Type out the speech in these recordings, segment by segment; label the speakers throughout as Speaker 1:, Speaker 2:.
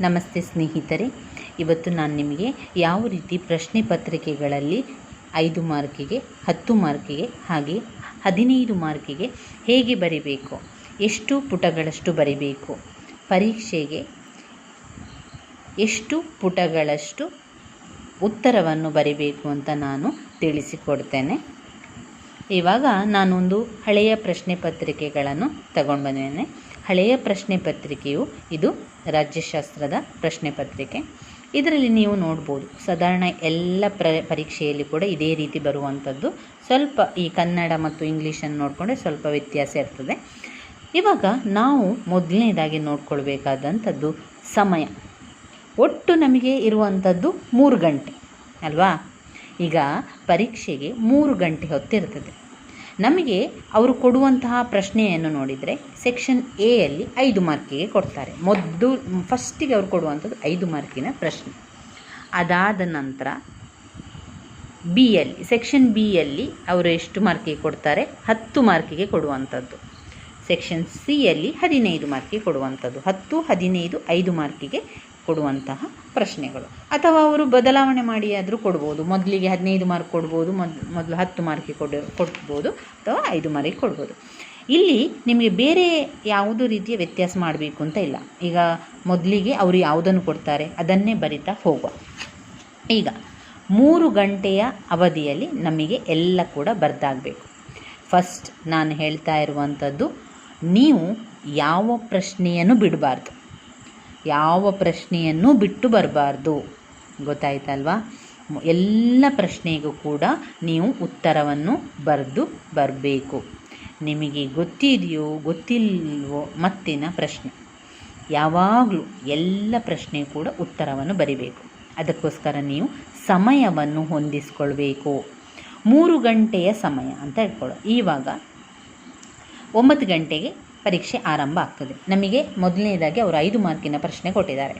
Speaker 1: ನಮಸ್ತೆ ಸ್ನೇಹಿತರೆ, ಇವತ್ತು ನಾನು ನಿಮಗೆ ಯಾವ ರೀತಿ ಪ್ರಶ್ನೆ ಪತ್ರಿಕೆಗಳಲ್ಲಿ ಐದು ಮಾರ್ಕಿಗೆ, ಹತ್ತು ಮಾರ್ಕಿಗೆ, ಹಾಗೆ ಹದಿನೈದು ಮಾರ್ಕಿಗೆ ಹೇಗೆ ಬರಿಬೇಕು, ಎಷ್ಟು ಪುಟಗಳಷ್ಟು ಬರಿಬೇಕು, ಪರೀಕ್ಷೆಗೆ ಎಷ್ಟು ಪುಟಗಳಷ್ಟು ಉತ್ತರವನ್ನು ಬರಿಬೇಕು ಅಂತ ನಾನು ತಿಳಿಸಿಕೊಡ್ತೇನೆ. ಇವಾಗ ನಾನೊಂದು ಹಳೆಯ ಪ್ರಶ್ನೆ ಪತ್ರಿಕೆಗಳನ್ನು ತಗೊಂಡು ಬಂದಿದ್ದೇನೆ. ಹಳೆಯ ಪ್ರಶ್ನೆ ಪತ್ರಿಕೆಯು, ಇದು ರಾಜ್ಯಶಾಸ್ತ್ರದ ಪ್ರಶ್ನೆ ಪತ್ರಿಕೆ. ಇದರಲ್ಲಿ ನೀವು ನೋಡ್ಬೋದು, ಸಾಧಾರಣ ಎಲ್ಲ ಪ್ರ, ಪರೀಕ್ಷೆಯಲ್ಲಿ ಕೂಡ ಇದೇ ರೀತಿ ಬರುವಂಥದ್ದು. ಸ್ವಲ್ಪ ಈ ಕನ್ನಡ ಮತ್ತು ಇಂಗ್ಲೀಷನ್ನು ನೋಡಿಕೊಂಡ್ರೆ ಸ್ವಲ್ಪ ವ್ಯತ್ಯಾಸ ಇರ್ತದೆ. ಇವಾಗ ನಾವು ಮೊದಲನೇದಾಗಿ ನೋಡ್ಕೊಳ್ಬೇಕಾದಂಥದ್ದು ಸಮಯ. ಒಟ್ಟು ನಮಗೆ ಇರುವಂಥದ್ದು ಮೂರು ಗಂಟೆ, ಅಲ್ವಾ? ಈಗ ಪರೀಕ್ಷೆಗೆ ಮೂರು ಗಂಟೆ ಹೊತ್ತಿರ್ತದೆ. ನಮಗೆ ಅವರು ಕೊಡುವಂತಹ ಪ್ರಶ್ನೆಯನ್ನು ನೋಡಿದರೆ ಸೆಕ್ಷನ್ ಎ ಅಲ್ಲಿ ಐದು ಮಾರ್ಕಿಗೆ ಕೊಡ್ತಾರೆ. ಮೊದಲು ಫಸ್ಟಿಗೆ ಅವರು ಕೊಡುವಂಥದ್ದು ಐದು ಮಾರ್ಕಿನ ಪ್ರಶ್ನೆ. ಅದಾದ ನಂತರ ಬಿ ಅಲ್ಲಿ ಸೆಕ್ಷನ್ ಬಿ ಯಲ್ಲಿ ಅವರು ಎಷ್ಟು ಮಾರ್ಕಿಗೆ ಕೊಡ್ತಾರೆ? ಹತ್ತು ಮಾರ್ಕಿಗೆ ಕೊಡುವಂಥದ್ದು. ಸೆಕ್ಷನ್ ಸಿ ಯಲ್ಲಿ ಹದಿನೈದು ಮಾರ್ಕಿಗೆ ಕೊಡುವಂಥದ್ದು. ಹತ್ತು, ಹದಿನೈದು, ಐದು ಮಾರ್ಕಿಗೆ ಕೊಡುವಂತಹ ಪ್ರಶ್ನೆಗಳು. ಅಥವಾ ಅವರು ಬದಲಾವಣೆ ಮಾಡಿ ಆದರೂ ಕೊಡ್ಬೋದು. ಮೊದಲಿಗೆ ಹದಿನೈದು ಮಾರ್ಕ್ ಕೊಡ್ಬೋದು, ಮೊದ್, ಮೊದಲು ಹತ್ತು ಮಾರ್ಕಿಗೆ ಕೊಡ, ಕೊಡ್ಬೋದು, ಅಥವಾ ಐದು ಮಾರ್ಕಿಗೆ ಕೊಡ್ಬೋದು. ಇಲ್ಲಿ ನಿಮಗೆ ಬೇರೆ ಯಾವುದೋ ರೀತಿಯ ವ್ಯತ್ಯಾಸ ಮಾಡಬೇಕು ಅಂತ ಇಲ್ಲ. ಈಗ ಮೊದಲಿಗೆ ಅವರು ಯಾವುದನ್ನು ಕೊಡ್ತಾರೆ, ಅದನ್ನೇ ಬರಿತಾ ಹೋಗುವ. ಈಗ, ಮೂರು ಗಂಟೆಯ ಅವಧಿಯಲ್ಲಿ ನಮಗೆ ಎಲ್ಲ ಕೂಡ ಬರ್ದಾಗಬೇಕು. ಫಸ್ಟ್ ನಾನು ಹೇಳ್ತಾ ಇರುವಂಥದ್ದು ನೀವು ಯಾವ ಪ್ರಶ್ನೆಯನ್ನು ಬಿಡಬಾರ್ದು. ಯಾವ ಪ್ರಶ್ನೆಯನ್ನು ಬಿಟ್ಟು ಬರಬಾರ್ದು. ಗೊತ್ತಾಯ್ತಲ್ವಾ? ಎಲ್ಲ ಪ್ರಶ್ನೆಗೂ ಕೂಡ ನೀವು ಉತ್ತರವನ್ನು ಬರೆದು ಬರಬೇಕು. ನಿಮಗೆ ಗೊತ್ತಿದೆಯೋ ಗೊತ್ತಿಲ್ವೋ ಮತ್ತಿನ ಪ್ರಶ್ನೆ. ಯಾವಾಗಲೂ ಎಲ್ಲ ಪ್ರಶ್ನೆ ಕೂಡ ಉತ್ತರವನ್ನು ಬರಿಬೇಕು. ಅದಕ್ಕೋಸ್ಕರ ನೀವು ಸಮಯವನ್ನು ಹೊಂದಿಸ್ಕೊಳ್ಬೇಕು. ಮೂರು ಗಂಟೆಯ ಸಮಯ ಅಂತ ಹೇಳ್ಕೊಳ್ಳೋ ಇವಾಗ ಒಂಬತ್ತು ಗಂಟೆಗೆ ಪರೀಕ್ಷೆ ಆರಂಭ ಆಗ್ತದೆ. ನಮಗೆ ಮೊದಲನೇದಾಗಿ ಅವರು ಐದು ಮಾರ್ಕಿನ ಪ್ರಶ್ನೆ ಕೊಟ್ಟಿದ್ದಾರೆ.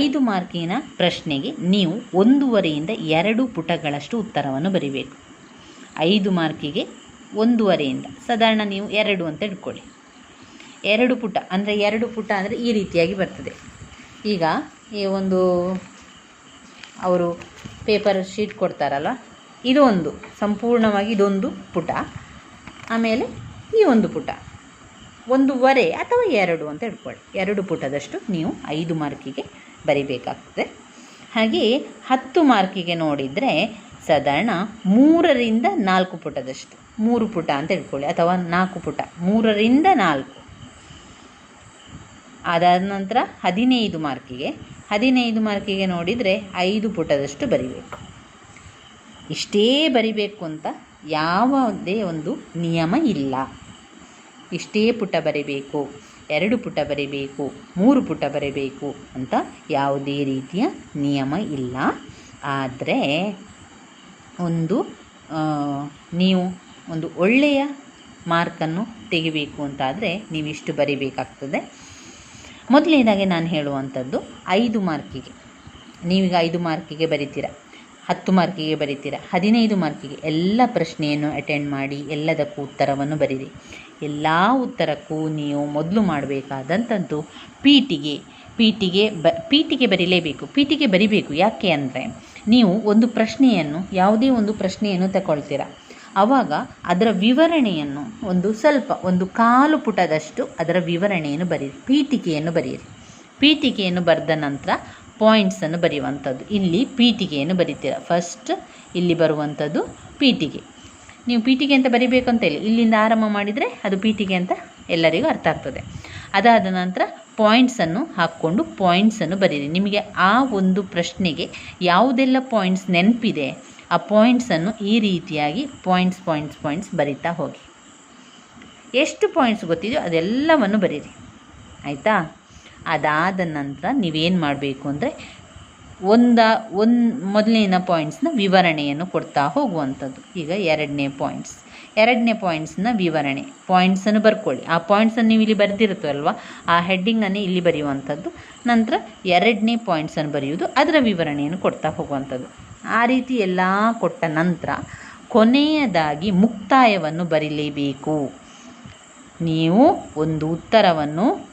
Speaker 1: ಐದು ಮಾರ್ಕಿನ ಪ್ರಶ್ನೆಗೆ ನೀವು ಒಂದೂವರೆಯಿಂದ ಎರಡು ಪುಟಗಳಷ್ಟು ಉತ್ತರವನ್ನು ಬರೀಬೇಕು. ಐದು ಮಾರ್ಕಿಗೆ ಒಂದೂವರೆಯಿಂದ, ಸಾಧಾರಣ ನೀವು ಎರಡು ಅಂತ ಇಟ್ಕೊಳ್ಳಿ ಎರಡು ಪುಟ, ಅಂದರೆ ಎರಡು ಪುಟ ಅಂದರೆ ಈ ರೀತಿಯಾಗಿ ಬರ್ತದೆ. ಈಗ ಈ ಒಂದು ಅವರು ಪೇಪರ್ ಶೀಟ್ ಕೊಡ್ತಾರಲ್ಲ, ಇದೊಂದು, ಸಂಪೂರ್ಣವಾಗಿ ಇದೊಂದು ಪುಟ. ಆಮೇಲೆ ಈ ಒಂದು ಪುಟ. ಒಂದೂವರೆ ಅಥವಾ ಎರಡು ಅಂತ ಹಿಡ್ಕೊಳ್ಳಿ ಎರಡು ಪುಟದಷ್ಟು ನೀವು ಐದು ಮಾರ್ಕಿಗೆ ಬರಿಬೇಕಾಗ್ತದೆ. ಹಾಗೆಯೇ ಹತ್ತು ಮಾರ್ಕಿಗೆ ನೋಡಿದರೆ ಸಾಧಾರಣ ಮೂರರಿಂದ ನಾಲ್ಕು ಪುಟದಷ್ಟು. ಮೂರು ಪುಟ ಅಂತ ಹಿಡ್ಕೊಳ್ಳಿ ಅಥವಾ ನಾಲ್ಕು ಪುಟ. ಮೂರರಿಂದ ನಾಲ್ಕು. ಅದಾದ ನಂತರ ಹದಿನೈದು ಮಾರ್ಕಿಗೆ. ಹದಿನೈದು ಮಾರ್ಕಿಗೆ ನೋಡಿದರೆ ಐದು ಪುಟದಷ್ಟು ಬರಿಬೇಕು. ಇಷ್ಟೇ ಬರಿಬೇಕು ಅಂತ ಯಾವುದೇ ಒಂದು ನಿಯಮ ಇಲ್ಲ. ಇಷ್ಟೇ ಪುಟ ಬರಿಬೇಕು, ಎರಡು ಪುಟ ಬರಿಬೇಕು, ಮೂರು ಪುಟ ಬರೀಬೇಕು ಅಂತ ಯಾವುದೇ ರೀತಿಯ ನಿಯಮ ಇಲ್ಲ. ಆದರೆ ಒಂದು ನೀವು ಒಂದು ಒಳ್ಳೆಯ ಮಾರ್ಕನ್ನು ತೆಗಿಬೇಕು ಅಂತಾದರೆ ನೀವಿಷ್ಟು ಬರಿಬೇಕಾಗ್ತದೆ. ಮೊದಲನೇದಾಗಿ ನಾನು ಹೇಳುವಂಥದ್ದು ಐದು ಮಾರ್ಕಿಗೆ. ನೀವೀಗ ಐದು ಮಾರ್ಕಿಗೆ ಬರಿತೀರ? ಹತ್ತು ಮಾರ್ಕಿಗೆ ಬರೀತೀರಾ. ಹದಿನೈದು ಮಾರ್ಕಿಗೆ ಎಲ್ಲ ಪ್ರಶ್ನೆಯನ್ನು ಅಟೆಂಡ್ ಮಾಡಿ ಎಲ್ಲದಕ್ಕೂ ಉತ್ತರವನ್ನು ಬರೀರಿ. ಎಲ್ಲ ಉತ್ತರಕ್ಕೂ ನೀವು ಮೊದಲು ಮಾಡಬೇಕಾದಂಥದ್ದು ಪಿ ಟಿಗೆ ಪಿ ಟಿಗೆ ಬ ಪಿ ಟಿಗೆ ಬರೀಲೇಬೇಕು. ಪಿ ಟಿಗೆ ಬರಿಬೇಕು ಯಾಕೆ ಅಂದರೆ ನೀವು ಒಂದು ಪ್ರಶ್ನೆಯನ್ನು, ಯಾವುದೇ ಒಂದು ಪ್ರಶ್ನೆಯನ್ನು ತಗೊಳ್ತೀರ. ಆವಾಗ ಅದರ ವಿವರಣೆಯನ್ನು ಒಂದು ಸ್ವಲ್ಪ, ಒಂದು ಕಾಲು ಪುಟದಷ್ಟು ಅದರ ವಿವರಣೆಯನ್ನು ಬರೀರಿ. ಪೀಠಿಕೆಯನ್ನು ಬರೆಯಿರಿ ಪೀಠಿಕೆಯನ್ನು ಬರೆದ ನಂತರ ಪಾಯಿಂಟ್ಸನ್ನು ಬರೆಯುವಂಥದ್ದು. ಇಲ್ಲಿ ಪೀಠಿಗೆಯನ್ನು ಬರಿತೀರ. ಫಸ್ಟ್ ಇಲ್ಲಿ ಬರುವಂಥದ್ದು ಪೀಠಿಗೆ. ನೀವು ಪೀಠಿಗೆ ಅಂತ ಬರಿಬೇಕು ಅಂತ ಇಲ್ಲಿ. ಇಲ್ಲಿಂದ ಆರಂಭ ಮಾಡಿದರೆ ಅದು ಪೀಠಿಗೆ ಅಂತ ಎಲ್ಲರಿಗೂ ಅರ್ಥ ಆಗ್ತದೆ. ಅದಾದ ನಂತರ ಪಾಯಿಂಟ್ಸನ್ನು ಹಾಕ್ಕೊಂಡು ಪಾಯಿಂಟ್ಸನ್ನು ಬರೀರಿ. ನಿಮಗೆ ಆ ಒಂದು ಪ್ರಶ್ನೆಗೆ ಯಾವುದೆಲ್ಲ ಪಾಯಿಂಟ್ಸ್ ನೆನಪಿದೆ, ಆ ಪಾಯಿಂಟ್ಸನ್ನು ಈ ರೀತಿಯಾಗಿ ಪಾಯಿಂಟ್ಸ್ ಪಾಯಿಂಟ್ಸ್ ಪಾಯಿಂಟ್ಸ್ ಬರಿತಾ ಹೋಗಿ. ಎಷ್ಟು ಪಾಯಿಂಟ್ಸ್ ಗೊತ್ತಿದೆಯೋ ಅದೆಲ್ಲವನ್ನು ಬರೀರಿ. ಆಯಿತಾ? ಅದಾದ ನಂತರ ನೀವೇನು ಮಾಡಬೇಕು ಅಂದರೆ ಒಂದ, ಒಂದು ಮೊದಲಿನ ಪಾಯಿಂಟ್ಸ್ನ ವಿವರಣೆಯನ್ನು ಕೊಡ್ತಾ ಹೋಗುವಂಥದ್ದು. ಈಗ ಎರಡನೇ ಪಾಯಿಂಟ್ಸ್ ಎರಡನೇ ಪಾಯಿಂಟ್ಸ್ನ ವಿವರಣೆ. ಪಾಯಿಂಟ್ಸನ್ನು ಬರ್ಕೊಳ್ಳಿ. ಆ ಪಾಯಿಂಟ್ಸನ್ನು ನೀವು ಇಲ್ಲಿ ಬರೆದಿರುತ್ತಲ್ವ? ಆ ಹೆಡ್ಡಿಂಗನ್ನು ಇಲ್ಲಿ ಬರೆಯುವಂಥದ್ದು. ನಂತರ ಎರಡನೇ ಪಾಯಿಂಟ್ಸನ್ನು ಬರೆಯುವುದು, ಅದರ ವಿವರಣೆಯನ್ನು ಕೊಡ್ತಾ ಹೋಗುವಂಥದ್ದು. ಆ ರೀತಿ ಎಲ್ಲ ಕೊಟ್ಟ ನಂತರ ಕೊನೆಯದಾಗಿ ಮುಕ್ತಾಯವನ್ನು ಬರೀಲೇಬೇಕು. ನೀವು ಒಂದು ಉತ್ತರವನ್ನು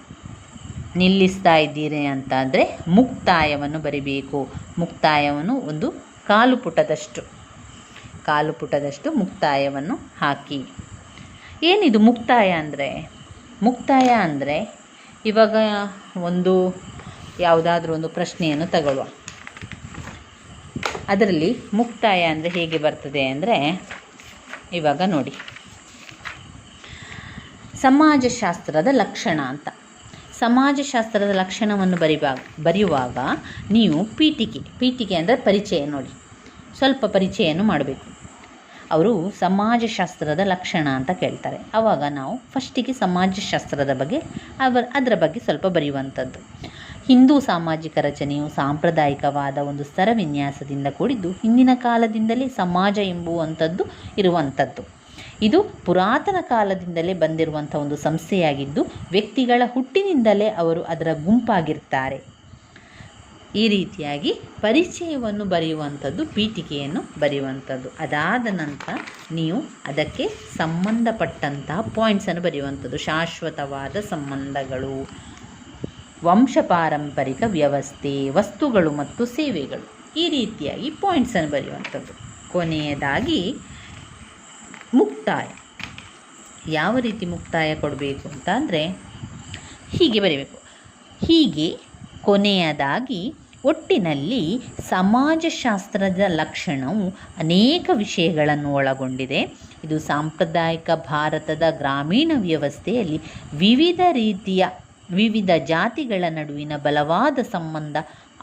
Speaker 1: ನಿಲ್ಲಿಸ್ತಾ ಇದ್ದೀರಿ ಅಂತಾದರೆ ಮುಕ್ತಾಯವನ್ನು ಬರಿಬೇಕು. ಮುಕ್ತಾಯವನ್ನು ಒಂದು ಕಾಲು ಪುಟದಷ್ಟು. ಕಾಲು ಪುಟದಷ್ಟು ಮುಕ್ತಾಯವನ್ನು ಹಾಕಿ. ಏನಿದು ಮುಕ್ತಾಯ ಅಂದರೆ? ಮುಕ್ತಾಯ ಅಂದರೆ ಇವಾಗ ಒಂದು ಯಾವುದಾದ್ರೂ ಒಂದು ಪ್ರಶ್ನೆಯನ್ನು ತಗೊಳ್ಳುವ ಅದರಲ್ಲಿ ಮುಕ್ತಾಯ ಅಂದರೆ ಹೇಗೆ ಬರ್ತದೆ ಅಂದರೆ ಇವಾಗ ನೋಡಿ. ಸಮಾಜಶಾಸ್ತ್ರದ ಲಕ್ಷಣ ಅಂತ. ಸಮಾಜಶಾಸ್ತ್ರದ ಲಕ್ಷಣವನ್ನು ಬರಿವಾಗ, ಬರೆಯುವಾಗ ನೀವು ಪೀಠಿಕೆ ಪೀಠಿಕೆ ಅಂದರೆ ಪರಿಚಯ ನೋಡಿ. ಸ್ವಲ್ಪ ಪರಿಚಯವನ್ನು ಮಾಡಬೇಕು. ಅವರು ಸಮಾಜಶಾಸ್ತ್ರದ ಲಕ್ಷಣ ಅಂತ ಕೇಳ್ತಾರೆ. ಆವಾಗ ನಾವು ಫಸ್ಟಿಗೆ ಸಮಾಜಶಾಸ್ತ್ರದ ಬಗ್ಗೆ ಅವರ ಅದರ ಬಗ್ಗೆ ಸ್ವಲ್ಪ ಬರೆಯುವಂಥದ್ದು. ಹಿಂದೂ ಸಾಮಾಜಿಕ ರಚನೆಯು ಸಾಂಪ್ರದಾಯಿಕವಾದ ಒಂದು ಸ್ತರ ವಿನ್ಯಾಸದಿಂದ ಕೂಡಿದ್ದು, ಹಿಂದಿನ ಕಾಲದಿಂದಲೇ ಸಮಾಜ ಎಂಬುವಂಥದ್ದು ಇರುವಂಥದ್ದು. ಇದು ಪುರಾತನ ಕಾಲದಿಂದಲೇ ಬಂದಿರುವಂಥ ಒಂದು ಸಂಸ್ಥೆಯಾಗಿದ್ದು, ವ್ಯಕ್ತಿಗಳ ಹುಟ್ಟಿನಿಂದಲೇ ಅವರು ಅದರ ಗುಂಪಾಗಿರ್ತಾರೆ. ಈ ರೀತಿಯಾಗಿ ಪರಿಚಯವನ್ನು ಬರೆಯುವಂಥದ್ದು, ಪೀಠಿಕೆಯನ್ನು ಬರೆಯುವಂಥದ್ದು. ಅದಾದ ನಂತರ ನೀವು ಅದಕ್ಕೆ ಸಂಬಂಧಪಟ್ಟಂತಹ ಪಾಯಿಂಟ್ಸನ್ನು ಬರೆಯುವಂಥದ್ದು. ಶಾಶ್ವತವಾದ ಸಂಬಂಧಗಳು ವಂಶ ಪಾರಂಪರಿಕ ವ್ಯವಸ್ಥೆ, ವಸ್ತುಗಳು ಮತ್ತು ಸೇವೆಗಳು. ಈ ರೀತಿಯಾಗಿ ಪಾಯಿಂಟ್ಸನ್ನು ಬರೆಯುವಂಥದ್ದು. ಕೊನೆಯದಾಗಿ ಮುಕ್ತಾಯ. ಯಾವ ರೀತಿ ಮುಕ್ತಾಯ ಕೊಡಬೇಕು ಅಂತ ಅಂದರೆ ಹೀಗೆ ಬರೀಬೇಕು. ಹೀಗೆ ಕೊನೆಯದಾಗಿ ಒಟ್ಟಿನಲ್ಲಿ ಸಮಾಜಶಾಸ್ತ್ರದ ಲಕ್ಷಣವು ಅನೇಕ ವಿಷಯಗಳನ್ನು ಒಳಗೊಂಡಿದೆ. ಇದು ಸಾಂಪ್ರದಾಯಿಕ ಭಾರತದ ಗ್ರಾಮೀಣ ವ್ಯವಸ್ಥೆಯಲ್ಲಿ ವಿವಿಧ ರೀತಿಯ ವಿವಿಧ ಜಾತಿಗಳ ನಡುವಿನ ಬಲವಾದ ಸಂಬಂಧ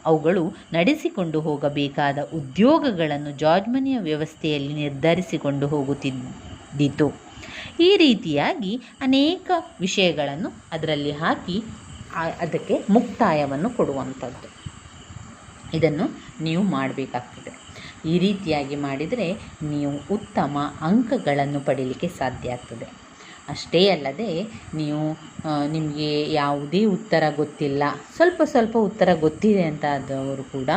Speaker 1: ಅವುಗಳು ನಡೆಸಿಕೊಂಡು ಹೋಗಬೇಕಾದ ಉದ್ಯೋಗಗಳನ್ನು ಜಾಜ್ಮನಿಯ ವ್ಯವಸ್ಥೆಯಲ್ಲಿ ನಿರ್ಧರಿಸಿಕೊಂಡು ಹೋಗುತ್ತಿದ್ದಿತು. ಈ ರೀತಿಯಾಗಿ ಅನೇಕ ವಿಷಯಗಳನ್ನು ಅದರಲ್ಲಿ ಹಾಕಿ ಅದಕ್ಕೆ ಮುಕ್ತಾಯವನ್ನು ಕೊಡುವಂಥದ್ದು. ಇದನ್ನು ನೀವು ಮಾಡಬೇಕಾಗ್ತದೆ. ಈ ರೀತಿಯಾಗಿ ಮಾಡಿದರೆ ನೀವು ಉತ್ತಮ ಅಂಕಗಳನ್ನು ಪಡೀಲಿಕ್ಕೆ ಸಾಧ್ಯ ಆಗ್ತದೆ. ಅಷ್ಟೇ ಅಲ್ಲದೆ ನೀವು ನಿಮಗೆ ಯಾವುದೇ ಉತ್ತರ ಗೊತ್ತಿಲ್ಲ, ಸ್ವಲ್ಪ ಸ್ವಲ್ಪ ಉತ್ತರ ಗೊತ್ತಿದೆ ಅಂತ ಆದವರು ಕೂಡ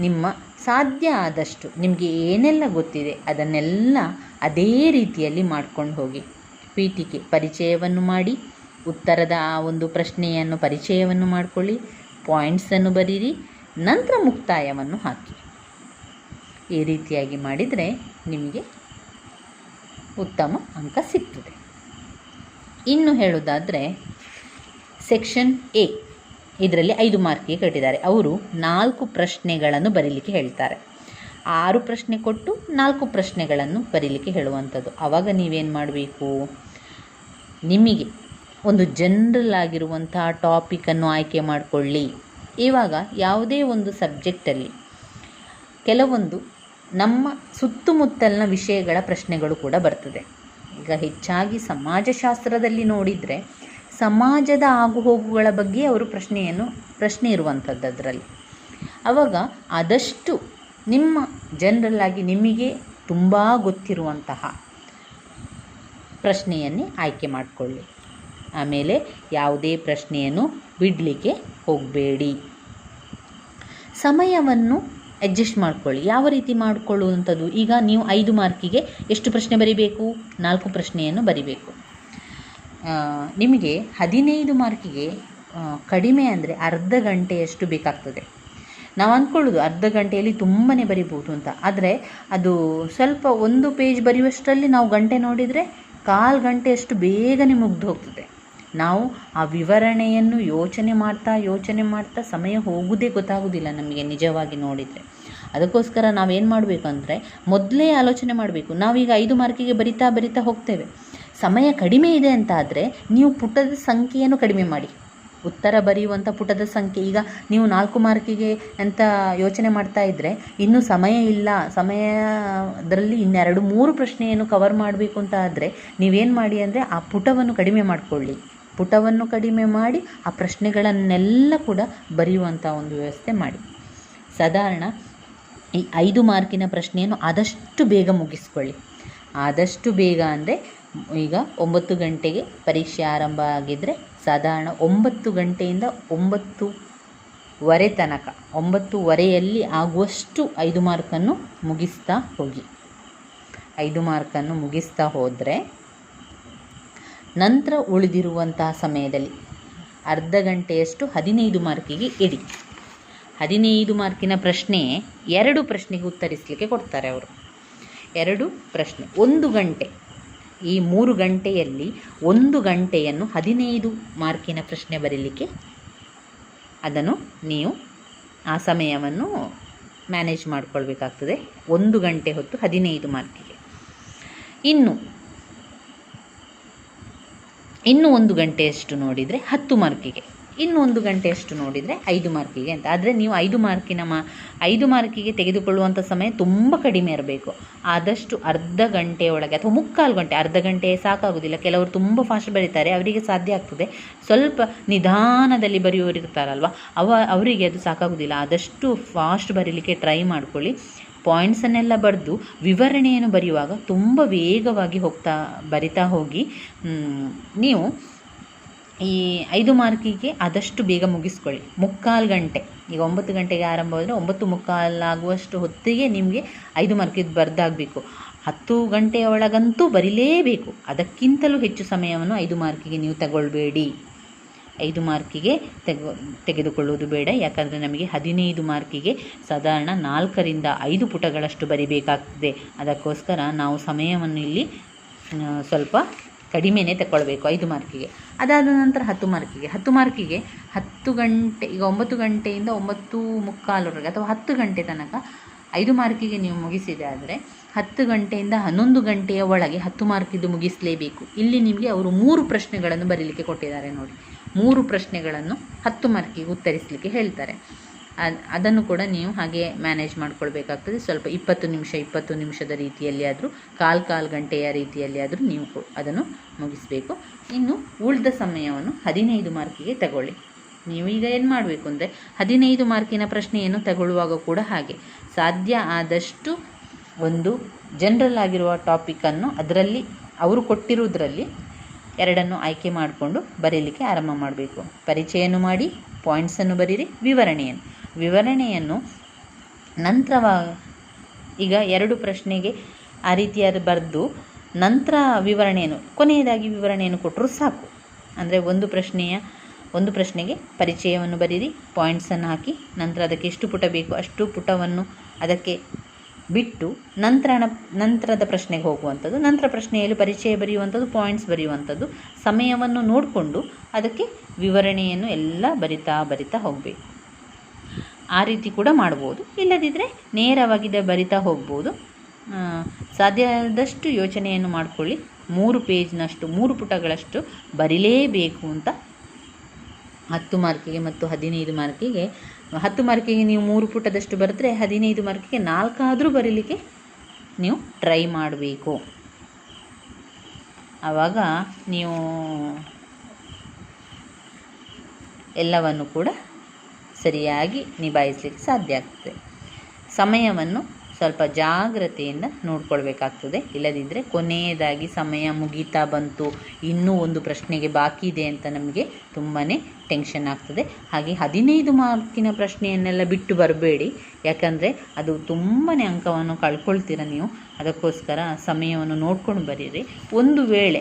Speaker 1: ನಿಮ್ಮ ಸಾಧ್ಯ ಆದಷ್ಟು, ನಿಮಗೆ ಏನೆಲ್ಲ ಗೊತ್ತಿದೆ ಅದನ್ನೆಲ್ಲ ಅದೇ ರೀತಿಯಲ್ಲಿ ಮಾಡ್ಕೊಂಡು ಹೋಗಿ. ಪೀಠಿಕೆ, ಪರಿಚಯವನ್ನು ಮಾಡಿ, ಉತ್ತರದ ಆ ಒಂದು ಪ್ರಶ್ನೆಯನ್ನು ಪರಿಚಯವನ್ನು ಮಾಡಿಕೊಳ್ಳಿ ಪಾಯಿಂಟ್ಸನ್ನು ಬರೀರಿ, ನಂತರ ಮುಕ್ತಾಯವನ್ನು ಹಾಕಿ. ಈ ರೀತಿಯಾಗಿ ಮಾಡಿದರೆ ನಿಮಗೆ ಉತ್ತಮ ಅಂಕ ಸಿಗ್ತದೆ. ಇನ್ನು ಹೇಳೋದಾದರೆ ಸೆಕ್ಷನ್ ಎ ಇದರಲ್ಲಿ ಐದು ಮಾರ್ಕಿಗೆ ಕಟ್ಟಿದ್ದಾರೆ ಅವರು ನಾಲ್ಕು ಪ್ರಶ್ನೆಗಳನ್ನು ಬರೀಲಿಕ್ಕೆ ಹೇಳ್ತಾರೆ. ಆರು ಪ್ರಶ್ನೆ ಕೊಟ್ಟು ನಾಲ್ಕು ಪ್ರಶ್ನೆಗಳನ್ನು ಬರೀಲಿಕ್ಕೆ ಹೇಳುವಂಥದ್ದು. ಆವಾಗ ನೀವೇನು ಮಾಡಬೇಕು? ನಿಮಗೆ ಒಂದು ಜನರಲ್ ಆಗಿರುವಂಥ ಟಾಪಿಕನ್ನು ಆಯ್ಕೆ ಮಾಡಿಕೊಳ್ಳಿ. ಇವಾಗ ಯಾವುದೇ ಒಂದು ಸಬ್ಜೆಕ್ಟಲ್ಲಿ ಕೆಲವೊಂದು ನಮ್ಮ ಸುತ್ತಮುತ್ತಲಿನ ವಿಷಯಗಳ ಪ್ರಶ್ನೆಗಳು ಕೂಡ ಬರ್ತದೆ. ಈಗ ಹೆಚ್ಚಾಗಿ ಸಮಾಜಶಾಸ್ತ್ರದಲ್ಲಿ ನೋಡಿದರೆ ಸಮಾಜದ ಆಗುಹೋಗುಗಳ ಬಗ್ಗೆ ಅವರು ಪ್ರಶ್ನೆಯನ್ನು, ಪ್ರಶ್ನೆ ಇರುವಂಥದ್ದು ಅದರಲ್ಲಿ ಆವಾಗ ಆದಷ್ಟು ನಿಮ್ಮ ಜನರಲ್ ಆಗಿ ನಿಮಗೆ ತುಂಬ ಗೊತ್ತಿರುವಂತಹ ಪ್ರಶ್ನೆಯನ್ನೇ ಆಯ್ಕೆ ಮಾಡಿಕೊಳ್ಳಿ. ಆಮೇಲೆ ಯಾವುದೇ ಪ್ರಶ್ನೆಯನ್ನು ಬಿಡಲಿಕ್ಕೆ ಹೋಗಬೇಡಿ. ಸಮಯವನ್ನು ಅಡ್ಜಸ್ಟ್ ಮಾಡ್ಕೊಳ್ಳಿ. ಯಾವ ರೀತಿ ಮಾಡಿಕೊಳ್ಳುವಂಥದ್ದು? ಈಗ ನೀವು ಐದು ಮಾರ್ಕಿಗೆ ಎಷ್ಟು ಪ್ರಶ್ನೆ ಬರಿಬೇಕು? ನಾಲ್ಕು ಪ್ರಶ್ನೆಯನ್ನು ಬರಿಬೇಕು. ನಿಮಗೆ ಹದಿನೈದು ಮಾರ್ಕಿಗೆ ಕಡಿಮೆ ಅಂದರೆ ಅರ್ಧ ಗಂಟೆಯಷ್ಟು ಬೇಕಾಗ್ತದೆ. ನಾವು ಅಂದ್ಕೊಳ್ಳೋದು ಅರ್ಧ ಗಂಟೆಯಲ್ಲಿ ತುಂಬಾ ಬರಿಬೋದು ಅಂತ. ಆದರೆ ಅದು ಸ್ವಲ್ಪ ಒಂದು ಪೇಜ್ ಬರೆಯುವಷ್ಟರಲ್ಲಿ ನಾವು ಗಂಟೆ ನೋಡಿದರೆ ಕಾಲು ಗಂಟೆಯಷ್ಟು ಬೇಗನೆ ಮುಗ್ದು ಹೋಗ್ತದೆ. ನಾವು ಆ ವಿವರಣೆಯನ್ನು ಯೋಚನೆ ಮಾಡ್ತಾ ಯೋಚನೆ ಮಾಡ್ತಾ ಸಮಯ ಹೋಗುವುದೇ ಗೊತ್ತಾಗೋದಿಲ್ಲ ನಮಗೆ ನಿಜವಾಗಿ ನೋಡಿದರೆ. ಅದಕ್ಕೋಸ್ಕರ ನಾವೇನು ಮಾಡಬೇಕು ಅಂದರೆ ಮೊದಲೇ ಆಲೋಚನೆ ಮಾಡಬೇಕು. ನಾವೀಗ ಐದು ಮಾರ್ಕಿಗೆ ಬರಿತಾ ಬರಿತಾ ಹೋಗ್ತೇವೆ. ಸಮಯ ಕಡಿಮೆ ಇದೆ ಅಂತ ಆದರೆ ನೀವು ಪುಟದ ಸಂಖ್ಯೆಯನ್ನು ಕಡಿಮೆ ಮಾಡಿ. ಉತ್ತರ ಬರೆಯುವಂಥ ಪುಟದ ಸಂಖ್ಯೆ. ಈಗ ನೀವು ನಾಲ್ಕು ಮಾರ್ಕಿಗೆ ಅಂತ ಯೋಚನೆ ಮಾಡ್ತಾ ಇದ್ದರೆ ಇನ್ನೂ ಸಮಯ ಇಲ್ಲ. ಸಮಯದಲ್ಲಿ ಇನ್ನೆರಡು ಮೂರು ಪ್ರಶ್ನೆಯನ್ನು ಕವರ್ ಮಾಡಬೇಕು ಅಂತ ಆದರೆ ನೀವೇನು ಮಾಡಿ ಅಂದರೆ ಆ ಪುಟವನ್ನು ಕಡಿಮೆ ಮಾಡಿಕೊಳ್ಳಿ. ಪುಟವನ್ನು ಕಡಿಮೆ ಮಾಡಿ ಆ ಪ್ರಶ್ನೆಗಳನ್ನೆಲ್ಲ ಕೂಡ ಬರೆಯುವಂಥ ಒಂದು ವ್ಯವಸ್ಥೆ ಮಾಡಿ. ಸಾಧಾರಣ ಈ ಐದು ಮಾರ್ಕಿನ ಪ್ರಶ್ನೆಯನ್ನು ಆದಷ್ಟು ಬೇಗ ಮುಗಿಸ್ಕೊಳ್ಳಿ. ಆದಷ್ಟು ಬೇಗ ಅಂದರೆ ಈಗ ಒಂಬತ್ತು ಗಂಟೆಗೆ ಪರೀಕ್ಷೆ ಆರಂಭ ಆಗಿದ್ದರೆ ಸಾಧಾರಣ ಒಂಬತ್ತು ಗಂಟೆಯಿಂದ ಒಂಬತ್ತುವರೆ ತನಕ, ಒಂಬತ್ತುವರೆಯಲ್ಲಿ ಆಗುವಷ್ಟು ಐದು ಮಾರ್ಕನ್ನು ಮುಗಿಸ್ತಾ ಹೋಗಿ. ಐದು ಮಾರ್ಕನ್ನು ಮುಗಿಸ್ತಾ ಹೋದರೆ ನಂತರ ಉಳಿದಿರುವಂತಹ ಸಮಯದಲ್ಲಿ ಅರ್ಧ ಗಂಟೆಯಷ್ಟು ಹದಿನೈದು ಮಾರ್ಕಿಗೆ ಇಡಿ ಹದಿನೈದು ಮಾರ್ಕಿನ ಪ್ರಶ್ನೆ ಎರಡು ಪ್ರಶ್ನೆಗೆ ಉತ್ತರಿಸಲಿಕ್ಕೆ ಕೊಡ್ತಾರೆ ಅವರು. ಎರಡು ಪ್ರಶ್ನೆ, ಒಂದು ಗಂಟೆ. ಈ ಮೂರು ಗಂಟೆಯಲ್ಲಿ ಒಂದು ಗಂಟೆಯನ್ನು ಹದಿನೈದು ಮಾರ್ಕಿನ ಪ್ರಶ್ನೆ ಬರೀಲಿಕ್ಕೆ ಅದನ್ನು ನೀವು ಆ ಸಮಯವನ್ನು ಮ್ಯಾನೇಜ್ ಮಾಡಿಕೊಳ್ಬೇಕಾಗ್ತದೆ. ಒಂದು ಗಂಟೆ ಹೊತ್ತು ಹದಿನೈದು ಮಾರ್ಕಿಗೆ. ಇನ್ನು ಇನ್ನು ಒಂದು ಗಂಟೆಯಷ್ಟು ನೋಡಿದರೆ ಹತ್ತು ಮಾರ್ಕಿಗೆ. ಇನ್ನು ಒಂದು ಗಂಟೆಯಷ್ಟು ನೋಡಿದರೆ ಐದು ಮಾರ್ಕಿಗೆ ಅಂತ. ಆದರೆ ನೀವು ಐದು ಮಾರ್ಕಿನ ಮಾ, ಐದು ಮಾರ್ಕಿಗೆ ತೆಗೆದುಕೊಳ್ಳುವಂಥ ಸಮಯ ತುಂಬ ಕಡಿಮೆ ಇರಬೇಕು. ಆದಷ್ಟು ಅರ್ಧ ಗಂಟೆಯೊಳಗೆ ಅಥವಾ ಮುಕ್ಕಾಲು ಗಂಟೆ, ಅರ್ಧ ಗಂಟೆ ಸಾಕಾಗೋದಿಲ್ಲ. ಕೆಲವರು ತುಂಬ ಫಾಸ್ಟ್ ಬರೀತಾರೆ, ಅವರಿಗೆ ಸಾಧ್ಯ ಆಗ್ತದೆ. ಸ್ವಲ್ಪ ನಿಧಾನದಲ್ಲಿ ಬರೆಯುವವರು ಇರ್ತಾರಲ್ವ, ಅವ, ಅವರಿಗೆ ಅದು ಸಾಕಾಗೋದಿಲ್ಲ. ಆದಷ್ಟು ಫಾಸ್ಟ್ ಬರೀಲಿಕ್ಕೆ ಟ್ರೈ ಮಾಡ್ಕೊಳ್ಳಿ. ಪಾಯಿಂಟ್ಸನ್ನೆಲ್ಲ ಬರೆದು ವಿವರಣೆಯನ್ನು ಬರೆಯುವಾಗ ತುಂಬ ವೇಗವಾಗಿ ಹೋಗ್ತಾ, ಬರಿತಾ ಹೋಗಿ ನೀವು ಈ ಐದು ಮಾರ್ಕಿಗೆ ಆದಷ್ಟು ಬೇಗ ಮುಗಿಸ್ಕೊಳ್ಳಿ. ಮುಕ್ಕಾಲು ಗಂಟೆ. ಈಗ ಒಂಬತ್ತು ಗಂಟೆಗೆ ಆರಂಭ ಆದರೆ ಒಂಬತ್ತು ಮುಕ್ಕಾಲಾಗುವಷ್ಟು ಹೊತ್ತಿಗೆ ನಿಮಗೆ ಐದು ಮಾರ್ಕಿದ್ದು ಬರೆದಾಗಬೇಕು. ಹತ್ತು ಗಂಟೆಯ ಒಳಗಂತೂ ಬರೀಲೇಬೇಕು. ಅದಕ್ಕಿಂತಲೂ ಹೆಚ್ಚು ಸಮಯವನ್ನು ಐದು ಮಾರ್ಕಿಗೆ ನೀವು ತಗೊಳ್ಬೇಡಿ. ಐದು ಮಾರ್ಕಿಗೆ ತೆಗೆ, ತೆಗೆದುಕೊಳ್ಳುವುದು ಬೇಡ. ಯಾಕಂದರೆ ನಮಗೆ ಹದಿನೈದು ಮಾರ್ಕಿಗೆ ಸಾಧಾರಣ ನಾಲ್ಕರಿಂದ ಐದು ಪುಟಗಳಷ್ಟು ಬರಿಬೇಕಾಗ್ತದೆ. ಅದಕ್ಕೋಸ್ಕರ ನಾವು ಸಮಯವನ್ನು ಇಲ್ಲಿ ಸ್ವಲ್ಪ ಕಡಿಮೆನೇ ತಗೊಳ್ಬೇಕು ಐದು ಮಾರ್ಕಿಗೆ. ಅದಾದ ನಂತರ ಹತ್ತು ಮಾರ್ಕಿಗೆ. ಹತ್ತು ಮಾರ್ಕಿಗೆ ಹತ್ತು ಗಂಟೆ, ಈಗ ಒಂಬತ್ತು ಗಂಟೆಯಿಂದ ಒಂಬತ್ತು ಮುಕ್ಕಾಲವರೆಗೆ ಅಥವಾ ಹತ್ತು ಗಂಟೆ ತನಕ ಐದು ಮಾರ್ಕಿಗೆ ನೀವು ಮುಗಿಸಿದೆ ಆದರೆ ಹತ್ತು ಗಂಟೆಯಿಂದ ಹನ್ನೊಂದು ಗಂಟೆಯ ಒಳಗೆ ಹತ್ತು ಮಾರ್ಕಿದ್ದು ಮುಗಿಸಲೇಬೇಕು. ಇಲ್ಲಿ ನಿಮಗೆ ಅವರು ಮೂರು ಪ್ರಶ್ನೆಗಳನ್ನು ಬರೀಲಿಕ್ಕೆ ಕೊಟ್ಟಿದ್ದಾರೆ ನೋಡಿ. ಮೂರು ಪ್ರಶ್ನೆಗಳನ್ನು ಹತ್ತು ಮಾರ್ಕಿಗೆ ಉತ್ತರಿಸಲಿಕ್ಕೆ ಹೇಳ್ತಾರೆ. ಅದನ್ನು ಕೂಡ ನೀವು ಹಾಗೆ ಮ್ಯಾನೇಜ್ ಮಾಡ್ಕೊಳ್ಬೇಕಾಗ್ತದೆ. ಸ್ವಲ್ಪ ಇಪ್ಪತ್ತು ನಿಮಿಷ, ಇಪ್ಪತ್ತು ನಿಮಿಷದ ರೀತಿಯಲ್ಲಿ ಆದರೂ ಕಾಲು ಕಾಲು ಗಂಟೆಯ ರೀತಿಯಲ್ಲಿ ಆದರೂ ನೀವು ಅದನ್ನು ಮುಗಿಸಬೇಕು. ಇನ್ನು ಉಳಿದ ಸಮಯವನ್ನು ಹದಿನೈದು ಮಾರ್ಕಿಗೆ ತಗೊಳ್ಳಿ. ನೀವು ಈಗ ಏನು ಮಾಡಬೇಕು ಅಂದರೆ, ಹದಿನೈದು ಮಾರ್ಕಿನ ಪ್ರಶ್ನೆಯನ್ನು ತಗೊಳ್ಳುವಾಗ ಕೂಡ ಹಾಗೆ. ಸಾಧ್ಯ ಆದಷ್ಟು ಒಂದು ಜನರಲ್ ಆಗಿರುವ ಟಾಪಿಕನ್ನು ಅದರಲ್ಲಿ, ಅವರು ಕೊಟ್ಟಿರುವುದರಲ್ಲಿ ಎರಡನ್ನು ಆಯ್ಕೆ ಮಾಡಿಕೊಂಡು ಬರೀಲಿಕ್ಕೆ ಆರಂಭ ಮಾಡಬೇಕು. ಪರಿಚಯವನ್ನು ಮಾಡಿ ಪಾಯಿಂಟ್ಸನ್ನು ಬರೀರಿ, ವಿವರಣೆಯನ್ನು. ವಿವರಣೆಯನ್ನು ನಂತರವ, ಈಗ ಎರಡು ಪ್ರಶ್ನೆಗೆ ಆ ರೀತಿಯಾದ ಬರೆದು ನಂತರ ವಿವರಣೆಯನ್ನು, ಕೊನೆಯದಾಗಿ ವಿವರಣೆಯನ್ನು ಕೊಟ್ಟರೂ ಸಾಕು. ಅಂದರೆ ಒಂದು ಪ್ರಶ್ನೆಯ, ಒಂದು ಪ್ರಶ್ನೆಗೆ ಪರಿಚಯವನ್ನು ಬರೀರಿ ಪಾಯಿಂಟ್ಸನ್ನು ಹಾಕಿ, ನಂತರ ಅದಕ್ಕೆ ಎಷ್ಟು ಪುಟ ಬೇಕು, ಅಷ್ಟು ಪುಟವನ್ನು ಅದಕ್ಕೆ ಬಿಟ್ಟು ನಂತರ ನಂತರದ ಪ್ರಶ್ನೆಗೆ ಹೋಗುವಂಥದ್ದು, ನಂತರ ಪ್ರಶ್ನೆಯಲ್ಲಿ ಪರಿಚಯ ಬರೆಯುವಂಥದ್ದು ಪಾಯಿಂಟ್ಸ್ ಬರೆಯುವಂಥದ್ದು, ಸಮಯವನ್ನು ನೋಡಿಕೊಂಡು ಅದಕ್ಕೆ ವಿವರಣೆಯನ್ನು ಎಲ್ಲ ಬರಿತಾ ಬರಿತಾ ಹೋಗಬೇಕು. ಆ ರೀತಿ ಕೂಡ ಮಾಡ್ಬೋದು. ಇಲ್ಲದಿದ್ದರೆ ನೇರವಾಗಿದೆ ಬರಿತಾ ಹೋಗ್ಬೋದು. ಆ, ಸಾಧ್ಯ ಆದಷ್ಟು ಯೋಚನೆಯನ್ನು ಮಾಡಿಕೊಳ್ಳಿ. ಮೂರು ಪೇಜ್ನಷ್ಟು ಮೂರು ಪುಟಗಳಷ್ಟು ಬರಿಲೇಬೇಕು ಅಂತ ಹತ್ತು ಮಾರ್ಕಿಗೆ ಮತ್ತು ಹದಿನೈದು ಮಾರ್ಕಿಗೆ. ಹತ್ತು ಮಾರ್ಕಿಗೆ ನೀವು ಮೂರು ಪುಟದಷ್ಟು ಬರೆದ್ರೆ ಹದಿನೈದು ಮಾರ್ಕಿಗೆ ನಾಲ್ಕಾದರೂ ಬರೀಲಿಕ್ಕೆ ನೀವು ಟ್ರೈ ಮಾಡಬೇಕು. ಆವಾಗ ನೀವು ಎಲ್ಲವನ್ನು ಕೂಡ ಸರಿಯಾಗಿ ನಿಭಾಯಿಸಲಿಕ್ಕೆ ಸಾಧ್ಯ ಆಗ್ತದೆ. ಸಮಯವನ್ನು ಸ್ವಲ್ಪ ಜಾಗ್ರತೆಯಿಂದ ನೋಡ್ಕೊಳ್ಬೇಕಾಗ್ತದೆ. ಇಲ್ಲದಿದ್ದರೆ ಕೊನೆಯದಾಗಿ ಸಮಯ ಮುಗೀತಾ ಬಂತು, ಇನ್ನೂ ಒಂದು ಪ್ರಶ್ನೆಗೆ ಬಾಕಿ ಇದೆ ಅಂತ ನಮಗೆ ತುಂಬಾ ಟೆನ್ಷನ್ ಆಗ್ತದೆ. ಹಾಗೆ ಹದಿನೈದು ಮಾರ್ಕಿನ ಪ್ರಶ್ನೆಯನ್ನೆಲ್ಲ ಬಿಟ್ಟು ಬರಬೇಡಿ. ಯಾಕಂದರೆ ಅದು ತುಂಬಾ ಅಂಕವನ್ನು ಕಳ್ಕೊಳ್ತೀರ ನೀವು. ಅದಕ್ಕೋಸ್ಕರ ಸಮಯವನ್ನು ನೋಡ್ಕೊಂಡು ಬರೀರಿ. ಒಂದು ವೇಳೆ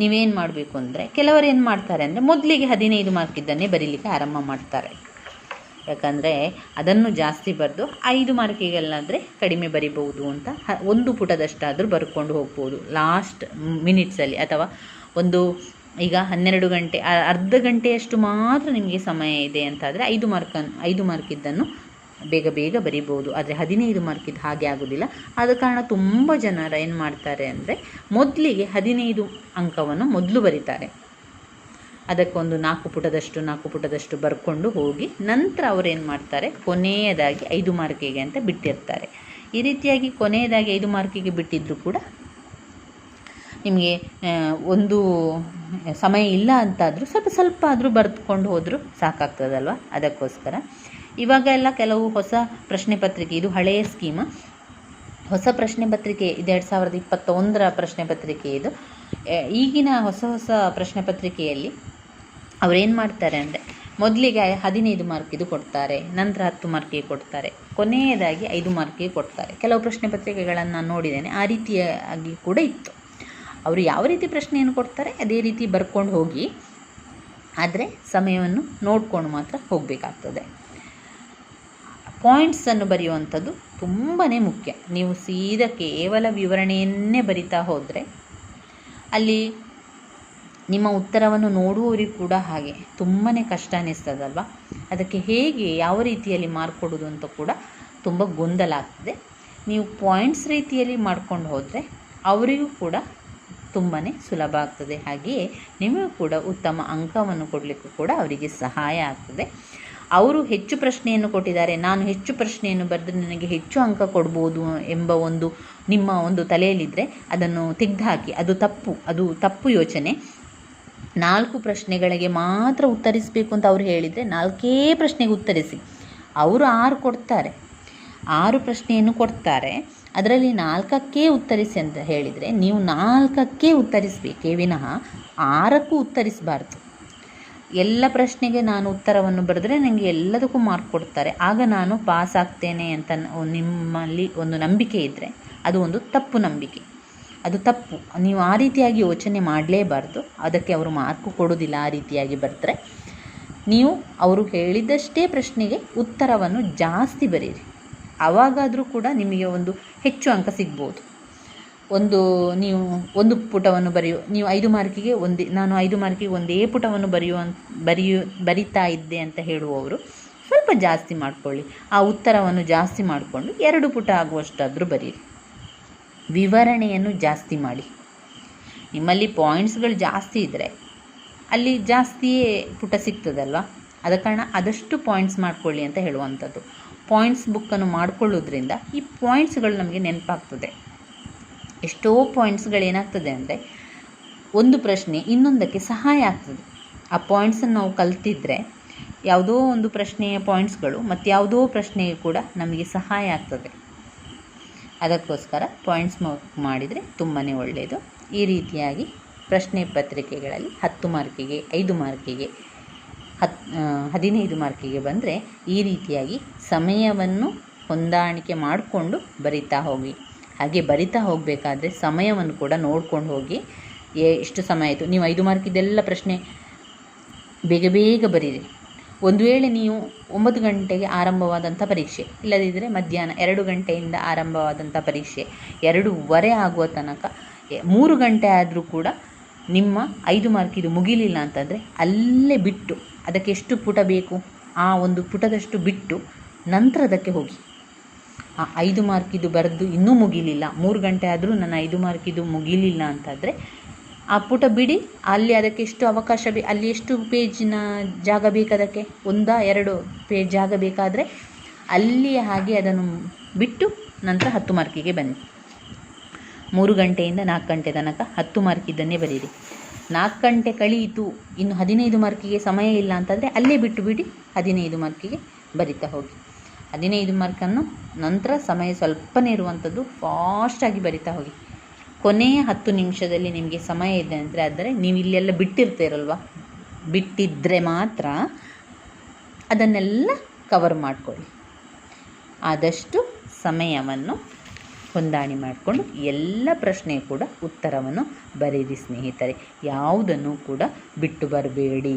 Speaker 1: ನೀವೇನು ಮಾಡಬೇಕು ಅಂದರೆ, ಕೆಲವರು ಏನು ಮಾಡ್ತಾರೆ ಅಂದರೆ, ಮೊದಲಿಗೆ ಹದಿನೈದು ಮಾರ್ಕಿದ್ದನ್ನೇ ಬರೀಲಿಕ್ಕೆ ಆರಂಭ ಮಾಡ್ತಾರೆ. ಯಾಕಂದರೆ ಅದನ್ನು ಜಾಸ್ತಿ ಬರೆದು ಐದು ಮಾರ್ಕಿಗೆಲ್ಲಾದರೆ ಕಡಿಮೆ ಬರಿಬಹುದು ಅಂತ ಒಂದು ಪುಟದಷ್ಟಾದರೂ ಬರ್ಕೊಂಡು ಹೋಗ್ಬೋದು. ಲಾಸ್ಟ್ ಮಿನಿಟ್ಸಲ್ಲಿ ಅಥವಾ ಒಂದು ಈಗ ಹನ್ನೆರಡು ಗಂಟೆ ಅರ್ಧ ಗಂಟೆಯಷ್ಟು ಮಾತ್ರ ನಿಮಗೆ ಸಮಯ ಇದೆ ಅಂತಾದರೆ ಐದು ಮಾರ್ಕನ್ನು ಐದು ಮಾರ್ಕಿದ್ದನ್ನು ಬೇಗ ಬೇಗ ಬರಿಬೋದು ಆದರೆ ಹದಿನೈದು ಮಾರ್ಕಿದ್ದು ಹಾಗೆ ಆಗೋದಿಲ್ಲ. ಆದ ಕಾರಣ ತುಂಬ ಜನರು ಏನು ಮಾಡ್ತಾರೆ ಅಂದರೆ ಮೊದಲಿಗೆ ಹದಿನೈದು ಅಂಕವನ್ನು ಮೊದಲು ಬರೀತಾರೆ. ಅದಕ್ಕೊಂದು ನಾಲ್ಕು ಪುಟದಷ್ಟು ನಾಲ್ಕು ಪುಟದಷ್ಟು ಬರ್ಕೊಂಡು ಹೋಗಿ ನಂತರ ಅವರೇನು ಮಾಡ್ತಾರೆ? ಕೊನೆಯದಾಗಿ ಐದು ಮಾರ್ಕಿಗೆ ಅಂತ ಬಿಟ್ಟಿರ್ತಾರೆ. ಈ ರೀತಿಯಾಗಿ ಕೊನೆಯದಾಗಿ ಐದು ಮಾರ್ಕಿಗೆ ಬಿಟ್ಟಿದ್ದರೂ ಕೂಡ ನಿಮಗೆ ಒಂದು ಸಮಯ ಇಲ್ಲ ಅಂತಾದರೂ ಸ್ವಲ್ಪ ಸ್ವಲ್ಪ ಆದರೂ ಬರೆದುಕೊಂಡು ಹೋದರೂ ಸಾಕಾಗ್ತದಲ್ವ? ಅದಕ್ಕೋಸ್ಕರ. ಇವಾಗ ಎಲ್ಲ ಕೆಲವು ಹೊಸ ಪ್ರಶ್ನೆ ಪತ್ರಿಕೆ, ಇದು ಹಳೆಯ ಸ್ಕೀಮ್ ಹೊಸ ಪ್ರಶ್ನೆ ಪತ್ರಿಕೆ ಇದು ಎರಡು ಸಾವಿರದ ಇಪ್ಪತ್ತೊಂದರ ಪ್ರಶ್ನೆ ಪತ್ರಿಕೆ ಇದು. ಈಗಿನ ಹೊಸ ಹೊಸ ಪ್ರಶ್ನೆ ಪತ್ರಿಕೆಯಲ್ಲಿ ಅವರೇನು ಮಾಡ್ತಾರೆ ಅಂದರೆ, ಮೊದಲಿಗೆ ಹದಿನೈದು ಇದು ಕೊಡ್ತಾರೆ, ನಂತರ ಹತ್ತು ಮಾರ್ಕಿಗೆ ಕೊಡ್ತಾರೆ, ಕೊನೆಯದಾಗಿ ಐದು ಮಾರ್ಕಿಗೆ ಕೊಡ್ತಾರೆ. ಕೆಲವು ಪ್ರಶ್ನೆ ಪತ್ರಿಕೆಗಳನ್ನು ನಾನು ನೋಡಿದ್ದೇನೆ, ಆ ರೀತಿಯಾಗಿ ಕೂಡ ಇತ್ತು. ಅವರು ಯಾವ ರೀತಿ ಪ್ರಶ್ನೆಯನ್ನು ಕೊಡ್ತಾರೆ, ಅದೇ ರೀತಿ ಬರ್ಕೊಂಡು ಹೋಗಿ, ಆದರೆ ಸಮಯವನ್ನು ನೋಡಿಕೊಂಡು ಮಾತ್ರ ಹೋಗಬೇಕಾಗ್ತದೆ. ಪಾಯಿಂಟ್ಸನ್ನು ಬರೆಯುವಂಥದ್ದು ತುಂಬಾ ಮುಖ್ಯ. ನೀವು ಸೀದಾ ಕೇವಲ ವಿವರಣೆಯನ್ನೇ ಬರಿತಾ ಹೋದರೆ ಅಲ್ಲಿ ನಿಮ್ಮ ಉತ್ತರವನ್ನು ನೋಡುವವರಿಗೂ ಕೂಡ ಹಾಗೆ ತುಂಬಾ ಕಷ್ಟ ಅನ್ನಿಸ್ತದಲ್ವ ಅದಕ್ಕೆ ಹೇಗೆ, ಯಾವ ರೀತಿಯಲ್ಲಿ ಮಾರ್ಕ್ ಕೊಡೋದು ಅಂತ ಕೂಡ ತುಂಬ ಗೊಂದಲ ಆಗ್ತದೆ. ನೀವು ಪಾಯಿಂಟ್ಸ್ ರೀತಿಯಲ್ಲಿ ಮಾಡ್ಕೊಂಡು ಹೋದರೆ ಅವರಿಗೂ ಕೂಡ ತುಂಬಾ ಸುಲಭ ಆಗ್ತದೆ. ಹಾಗೆಯೇ ನಿಮಗೂ ಕೂಡ ಉತ್ತಮ ಅಂಕವನ್ನು ಕೊಡಲಿಕ್ಕೂ ಕೂಡ ಅವರಿಗೆ ಸಹಾಯ ಆಗ್ತದೆ. ಅವರು ಹೆಚ್ಚು ಪ್ರಶ್ನೆಯನ್ನು ಕೊಟ್ಟಿದ್ದಾರೆ. ನಾನು ಹೆಚ್ಚು ಪ್ರಶ್ನೆಯನ್ನು ಬರೆದು ನನಗೆ ಹೆಚ್ಚು ಅಂಕ ಕೊಡ್ಬೋದು ಎಂಬ ಒಂದು ನಿಮ್ಮ ಒಂದು ತಲೆಯಲ್ಲಿದ್ದರೆ ಅದನ್ನು ತೆಗೆದುಹಾಕಿ. ಅದು ತಪ್ಪು ಅದು ತಪ್ಪು ಯೋಚನೆ. ನಾಲ್ಕು ಪ್ರಶ್ನೆಗಳಿಗೆ ಮಾತ್ರ ಉತ್ತರಿಸಬೇಕು ಅಂತ ಅವರು ಹೇಳಿದರೆ ನಾಲ್ಕೇ ಪ್ರಶ್ನೆಗೆ ಉತ್ತರಿಸಿ. ಅವರು ಆರು ಕೊಡ್ತಾರೆ. ಆರು ಪ್ರಶ್ನೆಯನ್ನು ಕೊಡ್ತಾರೆ. ಅದರಲ್ಲಿ ನಾಲ್ಕಕ್ಕೆ ಉತ್ತರಿಸಿ ಅಂತ ಹೇಳಿದರೆ ನೀವು ನಾಲ್ಕಕ್ಕೆ ಉತ್ತರಿಸಬೇಕೇ. ವಿನಃ ಆರಕ್ಕೂ ಉತ್ತರಿಸಬಾರ್ದು. ಎಲ್ಲ ಪ್ರಶ್ನೆಗೆ ನಾನು ಉತ್ತರವನ್ನು ಬರೆದ್ರೆ ನನಗೆ ಎಲ್ಲದಕ್ಕೂ ಮಾರ್ಕ್ ಕೊಡ್ತಾರೆ. ಆಗ ನಾನು ಪಾಸ್ ಆಗ್ತೇನೆ ಅಂತ ನಿಮ್ಮಲ್ಲಿ ಒಂದು ನಂಬಿಕೆ ಇದ್ದರೆ ಅದು ಒಂದು ತಪ್ಪು ನಂಬಿಕೆ. ಅದು ತಪ್ಪು. ನೀವು ಆ ರೀತಿಯಾಗಿ ಯೋಚನೆ ಮಾಡಲೇಬಾರ್ದು. ಅದಕ್ಕೆ ಅವರು ಮಾರ್ಕು ಕೊಡೋದಿಲ್ಲ ಆ ರೀತಿಯಾಗಿ ಬರ್ತಾರೆ. ನೀವು ಅವರು ಹೇಳಿದಷ್ಟೇ ಪ್ರಶ್ನೆಗೆ ಉತ್ತರವನ್ನು ಜಾಸ್ತಿ ಬರೀರಿ. ಆವಾಗಾದರೂ ಕೂಡ ನಿಮಗೆ ಒಂದು ಹೆಚ್ಚು ಅಂಕ ಸಿಗ್ಬೋದು. ಒಂದು ನೀವು ಒಂದು ಪುಟವನ್ನು ಬರೆಯು, ನೀವು ಐದು ಮಾರ್ಕಿಗೆ ಒಂದೇ, ನಾನು ಐದು ಮಾರ್ಕಿಗೆ ಒಂದೇ ಪುಟವನ್ನು ಬರೆಯುವ ಬರೆಯು, ಬರಿತಾ ಇದ್ದೆ ಅಂತ ಹೇಳುವವರು ಸ್ವಲ್ಪ ಜಾಸ್ತಿ ಮಾಡಿಕೊಳ್ಳಿ. ಆ ಉತ್ತರವನ್ನು ಜಾಸ್ತಿ ಮಾಡಿಕೊಂಡು ಎರಡು ಪುಟ ಆಗುವಷ್ಟಾದರೂ ಬರೀರಿ. ವಿವರಣೆಯನ್ನು ಜಾಸ್ತಿ ಮಾಡಿ. ನಿಮ್ಮಲ್ಲಿ ಪಾಯಿಂಟ್ಸ್ಗಳು ಜಾಸ್ತಿ ಇದ್ದರೆ ಅಲ್ಲಿ ಜಾಸ್ತಿಯೇ ಪುಟ ಸಿಗ್ತದಲ್ವ? ಆದ ಕಾರಣ ಆದಷ್ಟು ಪಾಯಿಂಟ್ಸ್ ಮಾಡ್ಕೊಳ್ಳಿ ಅಂತ ಹೇಳುವಂಥದ್ದು. ಪಾಯಿಂಟ್ಸ್ ಬುಕ್ಕನ್ನು ಮಾಡಿಕೊಳ್ಳೋದ್ರಿಂದ ಈ ಪಾಯಿಂಟ್ಸ್ಗಳು ನಮಗೆ ನೆನಪಾಗ್ತದೆ. ಎಷ್ಟೋ ಪಾಯಿಂಟ್ಸ್ಗಳೇನಾಗ್ತದೆ ಅಂದರೆ ಒಂದು ಪ್ರಶ್ನೆ ಇನ್ನೊಂದಕ್ಕೆ ಸಹಾಯ ಆಗ್ತದೆ. ಆ ಪಾಯಿಂಟ್ಸನ್ನು ನಾವು ಕಲ್ತಿದ್ರೆ ಯಾವುದೋ ಒಂದು ಪ್ರಶ್ನೆಯ ಪಾಯಿಂಟ್ಸ್ಗಳು ಮತ್ತು ಯಾವುದೋ ಪ್ರಶ್ನೆಗೆ ಕೂಡ ನಮಗೆ ಸಹಾಯ ಆಗ್ತದೆ. ಅದಕ್ಕೋಸ್ಕರ ಪಾಯಿಂಟ್ಸ್ ಮಾರ್ಕ್ ಮಾಡಿದರೆ ತುಂಬಾ ಒಳ್ಳೆಯದು ಈ ರೀತಿಯಾಗಿ ಪ್ರಶ್ನೆ ಪತ್ರಿಕೆಗಳಲ್ಲಿ ಹತ್ತು ಮಾರ್ಕಿಗೆ, ಐದು ಮಾರ್ಕಿಗೆ, ಹತ್ ಹದಿನೈದು ಮಾರ್ಕಿಗೆ ಬಂದರೆ ಈ ರೀತಿಯಾಗಿ ಸಮಯವನ್ನು ಹೊಂದಾಣಿಕೆ ಮಾಡಿಕೊಂಡು ಬರಿತಾ ಹೋಗಿ. ಹಾಗೆ ಬರಿತಾ ಹೋಗಬೇಕಾದ್ರೆ ಸಮಯವನ್ನು ಕೂಡ ನೋಡ್ಕೊಂಡು ಹೋಗಿ ಎಷ್ಟು ಸಮಯ ಆಯಿತು. ನೀವು ಐದು ಮಾರ್ಕಿದೆಲ್ಲ ಪ್ರಶ್ನೆ ಬೇಗ ಬೇಗ ಬರೀರಿ. ಒಂದು ವೇಳೆ ನೀವು ಒಂಬತ್ತು ಗಂಟೆಗೆ ಆರಂಭವಾದಂಥ ಪರೀಕ್ಷೆ ಇಲ್ಲದಿದ್ದರೆ ಮಧ್ಯಾಹ್ನ ಎರಡು ಗಂಟೆಯಿಂದ ಆರಂಭವಾದಂಥ ಪರೀಕ್ಷೆ, ಎರಡೂವರೆ ಆಗುವ ತನಕ ಮೂರು ಗಂಟೆ ಆದರೂ ಕೂಡ ನಿಮ್ಮ ಐದು ಇದು ಮುಗಿಲಿಲ್ಲ ಅಂತಂದರೆ ಅಲ್ಲೇ ಬಿಟ್ಟು, ಅದಕ್ಕೆ ಎಷ್ಟು ಪುಟ ಬೇಕು? ಆ ಒಂದು ಪುಟದಷ್ಟು ಬಿಟ್ಟು ನಂತರ ಅದಕ್ಕೆ ಹೋಗಿ. ಆ ಐದು ಮಾರ್ಕಿದು ಬರೆದು ಇನ್ನೂ ಮುಗಿಲಿಲ್ಲ. ಮೂರು ಗಂಟೆ ಆದರೂ ನನ್ನ ಐದು ಮಾರ್ಕಿದು ಮುಗಿಲಿಲ್ಲ ಅಂತಾದರೆ ಆ ಪುಟ ಬಿಡಿ, ಅಲ್ಲಿ ಅದಕ್ಕೆ ಎಷ್ಟು ಅವಕಾಶ ಬೇ, ಅಲ್ಲಿ ಎಷ್ಟು ಪೇಜಿನ ಜಾಗ ಬೇಕು ಅದಕ್ಕೆ? ಒಂದಾ ಎರಡು ಪೇಜ್ ಜಾಗ ಬೇಕಾದರೆ ಅಲ್ಲಿ ಹಾಗೆ ಅದನ್ನು ಬಿಟ್ಟು ನಂತರ ಹತ್ತು ಮಾರ್ಕಿಗೆ ಬನ್ನಿ. ಮೂರು ಗಂಟೆಯಿಂದ ನಾಲ್ಕು ಗಂಟೆ ತನಕ ಹತ್ತು ಮಾರ್ಕಿದ್ದನ್ನೇ ಬರೀರಿ. ನಾಲ್ಕು ಗಂಟೆ ಕಳೆಯಿತು ಇನ್ನು ಹದಿನೈದು ಮಾರ್ಕಿಗೆ ಸಮಯ ಇಲ್ಲ ಅಂತಂದರೆ ಅಲ್ಲೇ ಬಿಟ್ಟು ಬಿಡಿ, ಹದಿನೈದು ಮಾರ್ಕಿಗೆ ಬರಿತಾ ಹೋಗಿ. ಹದಿನೈದು ಮಾರ್ಕನ್ನು ನಂತರ ಸಮಯ ಸ್ವಲ್ಪನೇ ಇರುವಂಥದ್ದು ಫಾಸ್ಟಾಗಿ ಬರಿತಾ ಹೋಗಿ. ಕೊನೆಯ ಹತ್ತು ನಿಮಿಷದಲ್ಲಿ ನಿಮಗೆ ಸಮಯ ಇದೆ ಅಂದರೆ ಆದರೆ ನೀವು ಇಲ್ಲೆಲ್ಲ ಬಿಟ್ಟಿರ್ತೀರಲ್ವ ಬಿಟ್ಟಿದ್ದರೆ ಮಾತ್ರ ಅದನ್ನೆಲ್ಲ ಕವರ್ ಮಾಡಿಕೊಳ್ಳಿ. ಆದಷ್ಟು ಸಮಯವನ್ನು ಹೊಂದಾಣಿ ಮಾಡಿಕೊಂಡು ಎಲ್ಲ ಪ್ರಶ್ನೆ ಕೂಡ ಉತ್ತರವನ್ನು ಬರೀರಿ ಸ್ನೇಹಿತರೆ. ಯಾವುದನ್ನು ಕೂಡ ಬಿಟ್ಟು ಬರಬೇಡಿ.